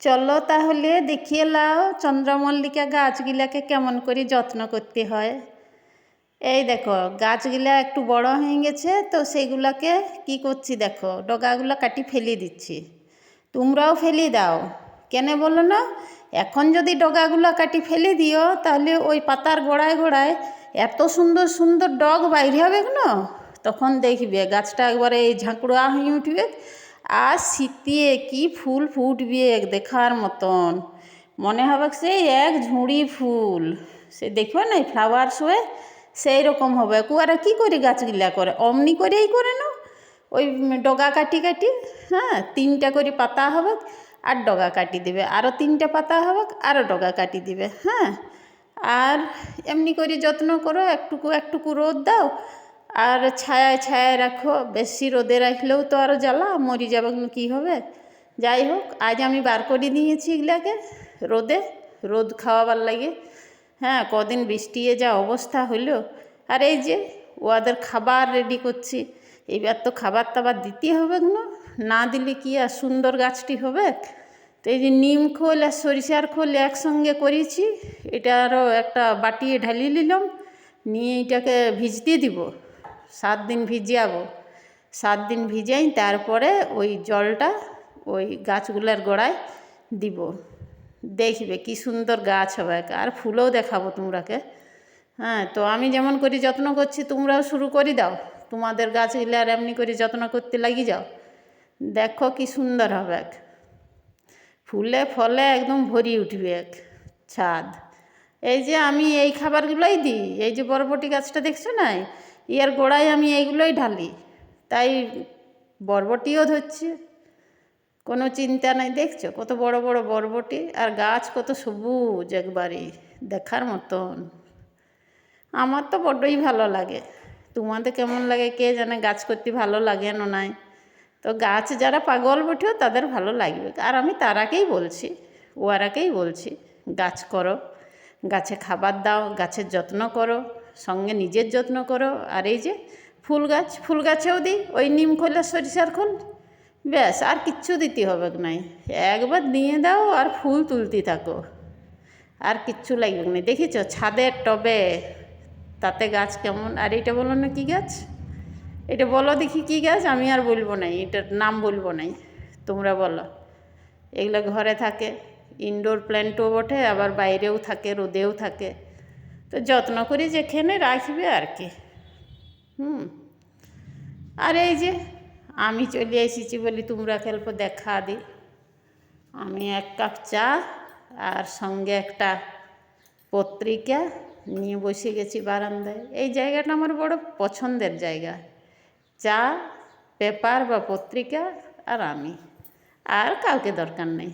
চলো তাহলে দেখিয়ে লাও চন্দ্রমল্লিকা গাছগুলাকে কেমন করে যত্ন করতে হয়। এই দেখো, গাছগুলা একটু বড় হয়ে গেছে, তো সেইগুলাকে কি করছি দেখো, ডগাগুলো কাটি ফেলে দিচ্ছি। তোমরাও ফেলে দাও। কেন বলো না? এখন যদি ডগাগুলো কাটি ফেলে দিও, তাহলে ওই পাতার গোড়ায় গোড়ায় এত সুন্দর সুন্দর ডগ বাইরে হবে না তখন দেখবে গাছটা একবারে এই ঝাঁকুড়া হয়ে উঠবে। আর শীতে কি ফুল ফুটবে দেখার মতন। মনে হবে সেই এক ঝুড়ি ফুল। সে দেখবে না ফ্লাওয়ার শোয়ে সেই রকম হবে। কুয়ারা কি করে গাছগুলা করে? অমনি করেই করে না ওই ডগা কাটি কাটি হ্যাঁ তিনটা করে পাতা হবে আর ডগা কাটি দেবে। আরও তিনটা পাতা হবে আরও ডগা কাটি দিবে হ্যাঁ। আর এমনি করে যত্ন করো, একটুকু একটুকু রোদ দাও আর ছায়ায় ছায়ায় রাখো, বেশি রোদে রাখলেও তো আরও জ্বালা, মরি যাবে কী হবে? যাই হোক, আজ আমি বার করে নিয়েছি এগুলাকে, রোদে, রোদ খাওয়াবার লাগে। হ্যাঁ কদিন বৃষ্টিয়ে যা অবস্থা হলো। আর এই যে ওদের খাবার রেডি করছি। এবার তো খাবার টাবার দিতে হবে না না দিলে কি আর সুন্দর গাছটি হবে? তো এই যে নিম খোল আর সরিষার খোল একসঙ্গে করেছি, এটা আরও একটা বাটিয়ে ঢালিয়ে নিলাম। নিয়ে এটাকে ভিজতে দিব। সাত দিন ভিজিয়াবো। সাত দিন ভিজাই তারপরে ওই জলটা ওই গাছগুলোর গোড়ায় দিব। দেখবে কি সুন্দর গাছ হবে আর ফুলও দেখাবো তোমরাকে। হ্যাঁ তো আমি যেমন করি যত্ন করছি, তোমরাও শুরু করে দাও। তোমাদের গাছগুলো আর এমনি করে যত্ন করতে লাগি যাও। দেখো কি সুন্দর হবে এক। ফুলে ফলে একদম ভরি উঠবে এক ছাদ। এই যে আমি এই খাবারগুলোই দিই। এই যে বরবটি গাছটা দেখছ না ইয়ার গোড়ায় আমি এইগুলোই ঢালি। তাই বরবটিও ধরছে। কোনো চিন্তা নাই, দেখছ? কত বড় বড় বরবটি আর গাছ কত সবুজ একবারে, দেখার মতন। আমার তো বড্ডই ভালো লাগে। তোমাদের কেমন লাগে, কে জানে গাছ করতে ভালো লাগে না নাই? তো গাছ যারা পাগল বটেও তাদের ভালো লাগবে। আর আমি তারাকেই বলছি ওয়ারাকেই বলছি, গাছ করো, গাছে খাবার দাও, গাছের যত্ন করো। সঙ্গে নিজের যত্ন করো। আর এই যে ফুল গাছ, ফুল গাছেও দিই, ওই নিম খোল সরিষার খোল। ব্যাস, আর কিচ্ছু দিতে হবে নাই। একবার দিয়ে দাও আর ফুল তুলতে থাকো। আর কিচ্ছু লাগবে না। দেখেছ ছাদের টবে, তাতে গাছ কেমন? আর এটা বলো না কী গাছ? এটা বলো দেখি কী গাছ? আমি আর বলব নাই এটার নাম বলব নাই তোমরা বলো। এগুলো ঘরে থাকে ইনডোর প্ল্যান্টও বটে, আবার বাইরেও থাকে, রোদেও থাকে। তো যত্ন করে যেখানে রাখবে আর কি। হুম। আর এই যে আমি চলে এসেছি বলি তোমরা খেলব দেখা দি। আমি এক কাপ চা আর সঙ্গে একটা পত্রিকা নিয়ে বসে গেছি বারান্দায়। এই জায়গাটা আমার বড় পছন্দের জায়গা। চা, পেপার বা পত্রিকা আর আমি। আর কাউকে দরকার নেই।